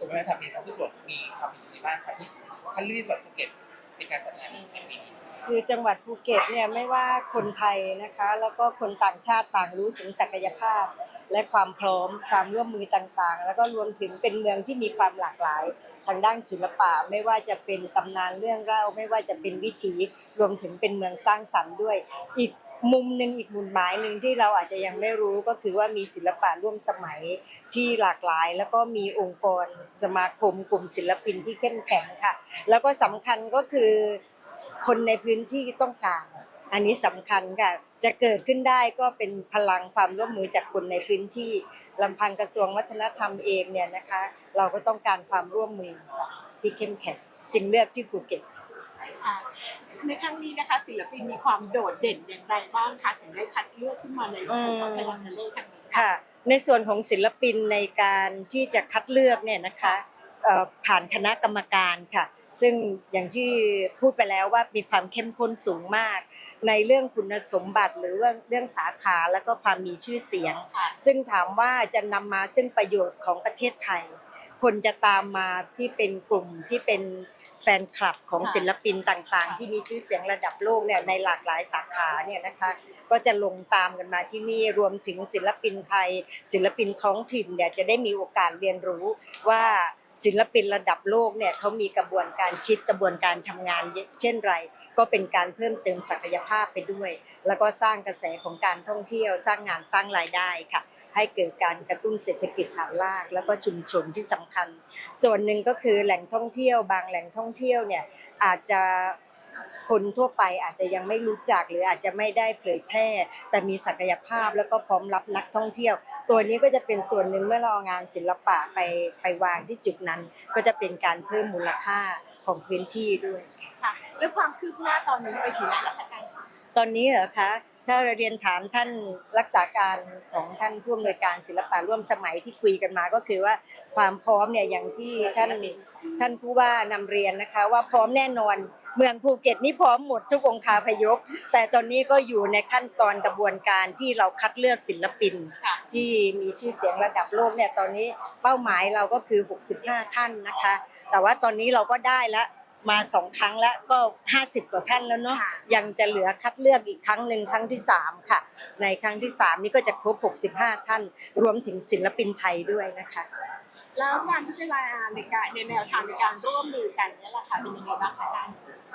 สมวัฒนธรรมเองทางผู้ตรวจมีความเห็นยังไงบ้างครับที่คัดเลือกจังหวัดภูเก็ตเป็นการจัดงานในปีนี้คือจังหวัดภูเก็ตเนี่ยไม่ว่าคนไทยนะคะ แล้วก็คนต่างชาติต่างรู้ถึงศักยภาพ และความพร้อมความร่วมมือต่างๆ แล้วก็รวมถึงเป็นเมืองที่มีความหลากหลาย ทางด้านศิลปะไม่ว่าจะเป็นตำนานเรื่องเล่า ไม่ว่าจะเป็นวิถีรวมถึงเป็นเมืองสร้างสรรค์ด้วยอีก มุมหนึ่งอีกมุมหมายหนึ่งที่เราอาจจะยังไม่รู้ก็คือว่ามีศิลปะร่วมสมัยที่หลากหลาย แล้วก็มีองค์กรสมาคมกลุ่มศิลปินที่เข้มแข็งค่ะ แล้วก็สำคัญก็คือคนในพื้นที่ต้องการอันนี้สำคัญค่ะ จะเกิดขึ้นได้ก็เป็นพลังความร่วมมือจากคนในพื้นที่ลำพังกระทรวงวัฒนธรรมเองเนี่ยนะคะ เราก็ต้องการความร่วมมือที่เข้มแข็งจึงเลือกที่ภูเก็ต ในครั้งนี้นะคะ ศิลปินมีความโดดเด่นอย่างไรบ้างคะถึงได้คัดเลือกขึ้นมาในสมุดพยานเล่ครั้งนี้ค่ะ ในส่วนของศิลปินในการที่จะคัดเลือกเนี่ยนะคะเอ่อผ่านคณะกรรมการค่ะ ซึ่งอย่างที่พูดไปแล้วว่ามีความเข้มข้นสูงมาก ในเรื่องคุณสมบัติหรือว่าเรื่องสาขาแล้วก็ความมีชื่อเสียงค่ะซึ่งถามว่าจะนำมาซึ่งประโยชน์ของประเทศไทย คนจะตามมาที่เป็นกลุ่มที่เป็น แฟนคลับของศิลปินต่างๆ ที่มีชื่อเสียงระดับโลกเนี่ยในหลากหลายสาขาเนี่ยนะคะก็จะลงตามกันมาที่นี่รวมถึงศิลปินไทย ศิลปินท้องถิ่นเนี่ยจะได้มีโอกาสเรียนรู้ว่าศิลปินระดับโลกเนี่ยเขามีกระบวนการคิดกระบวนการทำงานเช่นไร ก็เป็นการเพิ่มเติมศักยภาพไปด้วย แล้วก็สร้างกระแสของการท่องเที่ยวสร้างงานสร้างรายได้ค่ะ ให้เกิดการกระตุ้นเศรษฐกิจฐานราก แล้วก็ชุมชนที่สำคัญ ส่วนหนึ่งก็คือแหล่งท่องเที่ยวบางแหล่งท่องเที่ยวเนี่ยอาจจะคนทั่วไปอาจจะยังไม่รู้จักหรืออาจจะไม่ได้เผยแพร่ แต่มีศักยภาพแล้วก็พร้อมรับนักท่องเที่ยว ตัวนี้ก็จะเป็นส่วนหนึ่งเมื่อเราเอางานศิลปะไปไปวางที่จุดนั้น ก็จะเป็นการเพิ่มมูลค่าของพื้นที่ด้วยค่ะแล้วความคืบหน้าตอนนี้ไปถึงไหนแล้วคะท่านตอนนี้เหรอคะ ถ้าเราเรียนถามท่านรักษาการของท่านผู้อำนวยการศิลปะร่วมสมัยที่คุยกันมาก็คือว่าความพร้อมเนี่ยอย่างที่ท่านท่านผู้ว่านำเรียนนะคะ ว่าพร้อมแน่นอนเมืองภูเก็ตนี่พร้อมหมดทุกองคาพยพ แต่ตอนนี้ก็อยู่ในขั้นตอนกระบวนการที่เราคัดเลือกศิลปินค่ะที่มีชื่อเสียงระดับโลกเนี่ยตอนนี้เป้าหมายเราก็คือ 65 ท่านนะคะ แต่ว่าตอนนี้เราก็ได้แล้ว มาสองครั้งแล้วก็ 50 กว่าท่านแล้วเนาะค่ะยังจะเหลือคัดเลือกอีกครั้งหนึ่งครั้งที่ 3 ค่ะ ในครั้งที่ 3 นี้ก็จะครบ 65 ท่าน รวมถึงศิลปินไทยด้วยนะคะ แล้วงานพิจารณาในการในแนวทางในการร่วมมือกันเนี่ยแหละค่ะเป็นยังไงบ้างคะท่าน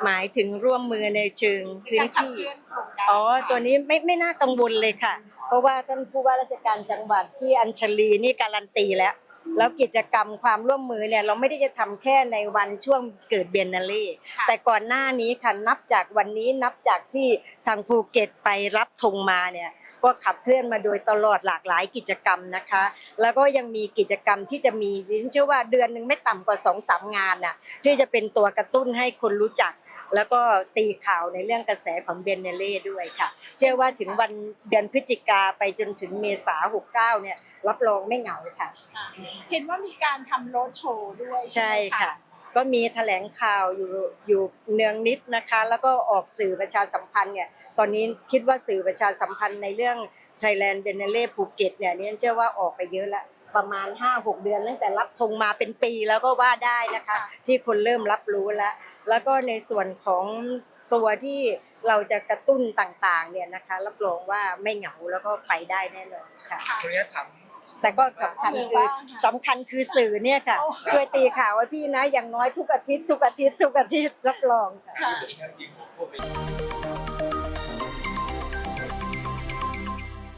หมายถึงร่วมมือในเชิงพื้นที่ในการขับเคลื่อนโครงการอ๋อตัวนี้ไม่ไม่น่ากังวลเลยค่ะ เพราะว่าท่านผู้ว่าราชการจังหวัดพี่อัญชลีนี่การันตีแล้ว แล้วกิจกรรมความร่วมมือเนี่ยเราไม่ได้จะทำแค่ในวันช่วงเกิดเบียนนาเล่แต่ก่อนหน้านี้ค่ะนับจากวันนี้นับจากที่ทางภูเก็ตไปรับธงมาเนี่ยก็ขับเคลื่อนมาโดยตลอดหลากหลายกิจกรรมนะคะ แล้วก็ยังมีกิจกรรมที่จะมีดิฉันเชื่อว่าเดือนหนึ่งไม่ต่ำกว่าสองสามงานน่ะที่จะเป็นตัวกระตุ้นให้คนรู้จัก แล้วก็ตีข่าวในเรื่องกระแสของเบนเนเล่ด้วยค่ะ เชื่อว่าถึงวันเดือนพฤศจิกาไปจนถึงเมษาหกเก้าเนี่ยรับรองไม่เหงาค่ะค่ะเห็นว่ามีการทำโรดโชว์ด้วยใช่ไหมค่ะ ก็มีแถลงข่าวอยู่อยู่เนืองนิดนะคะ แล้วก็ออกสื่อประชาสัมพันธ์เนี่ยตอนนี้คิดว่าสื่อประชาสัมพันธ์ในเรื่อง Thailand b e n a l e ภูเก็ตเนี่ยเนี่ยเชื่อว่าออกไปเยอะละประมาณ 5-6 เดือนตั้งแต่รับธงมาเป็นปีแล้วก็ว่าได้นะคะ ที่คนเริ่มรับรู้แล้ว แล้วก็ในส่วนของตัวที่เราจะกระตุ้นต่างๆ เนี่ยนะคะ รับรองว่าไม่เหงาแล้วก็ไปได้แน่นอนค่ะขออนุญาตถามแต่ก็สำคัญคือสำคัญคือสื่อเนี่ยค่ะ ช่วยตีข่าวไว้พี่นะ อย่างน้อยทุกอาทิตย์ทุกอาทิตย์ทุกอาทิตย์รับรองค่ะค่ะอีกครั้งจริงผมพูดไป